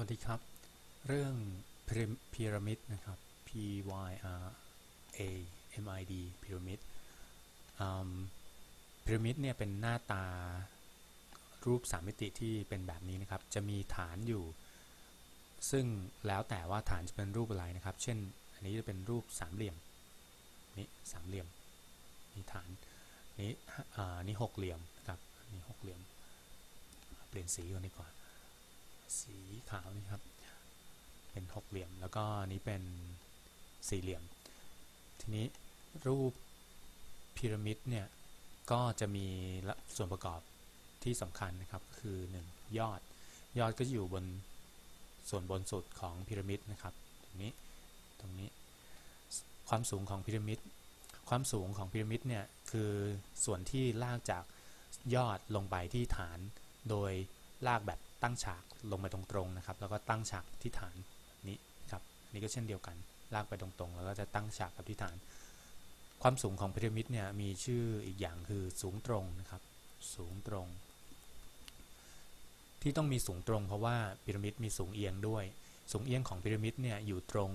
วัสดีครับ เรื่องพีระมิดนะครับ P Y R A M I D พีระมิดพีระมิดเนี่ยเป็นหน้าตารูปสามมิติที่เป็นแบบนี้นะครับ จะมีฐานอยู่ ซึ่งแล้วแต่ว่าฐานจะเป็นรูปอะไรนะครับ เช่น อันนี้จะเป็นรูปสามเหลี่ยมนี่สามเหลี่ยมนี่ฐานนี้นี่หกเหลี่ยมนะครับนี่หกเหลี่ยม เปลี่ยนสีก่อนดีกว่า สีขาวนี่ครับ เป็นหกเหลี่ยม แล้วก็นี้เป็นสี่เหลี่ยม ทีนี้รูปพีระมิดเนี่ย ก็จะมีส่วนประกอบที่สำคัญนะครับคือ 1 ยอด ยอดก็อยู่บนส่วนบนสุดของพีระมิดนะครับ ตรงนี้ ตรงนี้ ความสูงของพีระมิด ความสูงของพีระมิดเนี่ยคือส่วนที่ลากจากยอดลงไปที่ฐาน โดยลากแบบ ตั้งฉากลงไปตรงๆนะครับ แล้วก็ตั้งฉากที่ฐานนี้ครับนี่ก็เช่นเดียวกัน ลากไปตรงๆ แล้วก็จะตั้งฉากกับที่ฐาน ความสูงของพีระมิดเนี่ยมีชื่ออีกอย่างคือสูงตรงนะครับ สูงตรง ที่ต้องมีสูงตรงเพราะว่าพีระมิดมีสูงเอียงด้วย สูงเอียงของพีระมิดเนี่ยอยู่ตรง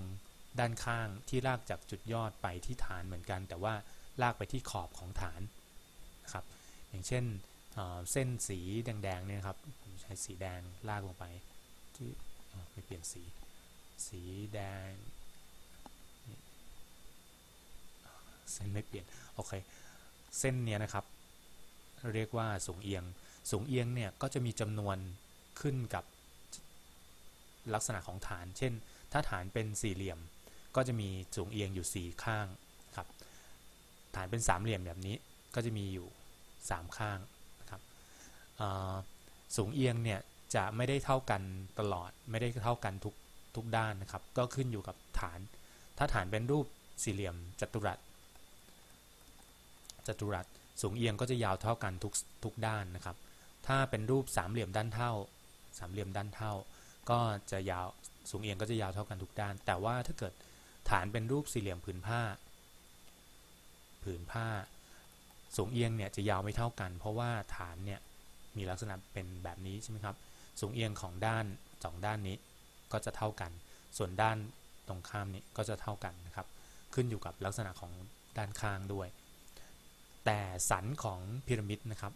ด้านข้างที่ลากจากจุดยอดไปที่ฐานเหมือนกัน แต่ว่าลากไปที่ขอบของฐานนะครับ อย่างเช่นเส้นสีแดงๆเนี่ยครับผ ใช้สีแดงลากลงไปที่ไม่เปลี่ยนสี สีแดงเส้นไม่เปลี่ยน โอเค เส้นเนี้ยนะครับ เรียกว่าสูงเอียง สูงเอียงเนี่ยก็จะมีจำนวนขึ้นกับลักษณะของฐาน เช่น ถ้าฐานเป็นสี่เหลี่ยม ก็จะมีสูงเอียงอยู่ 4 ข้างครับ ฐานเป็นสามเหลี่ยมแบบนี้ ก็จะมีอยู่ 3 ข้างครับ สูงเอียงเนี่ยจะไม่ได้เท่ากันตลอด ไม่ได้เท่ากันทุกทุกด้านนะครับ ก็ขึ้นอยู่กับฐาน ถ้าฐานเป็นรูปสี่เหลี่ยมจัตุรัสจัตุรัสสูงเอียงก็จะยาวเท่ากันทุกทุกด้านนะครับ ถ้าเป็นรูปสามเหลี่ยมด้านเท่า สามเหลี่ยมด้านเท่า ก็จะยาวสูงเอียงก็จะยาวเท่ากันทุกด้าน แต่ว่าถ้าเกิดฐานเป็นรูปสี่เหลี่ยมผืนผ้า ผืนผ้า สูงเอียงเนี่ยจะยาวไม่เท่ากัน เพราะว่าฐานเนี่ย มีลักษณะเป็นแบบนี้ใช่ไหมครับ สูงเอียงของด้านสองด้านนี้ก็จะเท่ากัน ส่วนด้านตรงข้ามนี้ก็จะเท่ากันนะครับ ขึ้นอยู่กับลักษณะของด้านข้างด้วย แต่สันของพีระมิดนะครับ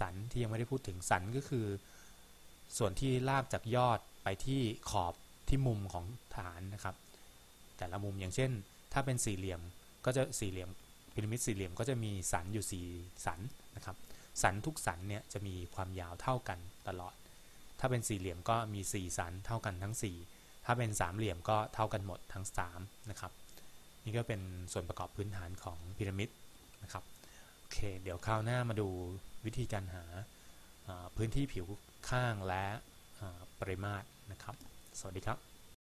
สันที่ยังไม่ได้พูดถึงสันก็คือ ส่วนที่ลากจากยอดไปที่ขอบที่มุมของฐานนะครับ แต่ละมุมอย่างเช่น ถ้าเป็นสี่เหลี่ยมก็จะสี่เหลี่ยมพีระมิดสี่เหลี่ยมก็จะมีสันอยู่สี่สันนะครับ สันทุกสันเนี่ยจะมีความยาวเท่ากันตลอด ถ้าเป็นสี่เหลี่ยมก็มี 4 สันเท่ากันทั้ง 4 ถ้าเป็นสามเหลี่ยมก็เท่ากันหมดทั้ง3นะครับนี่ก็เป็นส่วนประกอบพื้นฐานของพีระมิดนะครับโอเค เดี๋ยวคราวหน้ามาดูวิธีการหาพื้นที่ผิวข้างและปริมาตรนะครับ สวัสดีครับ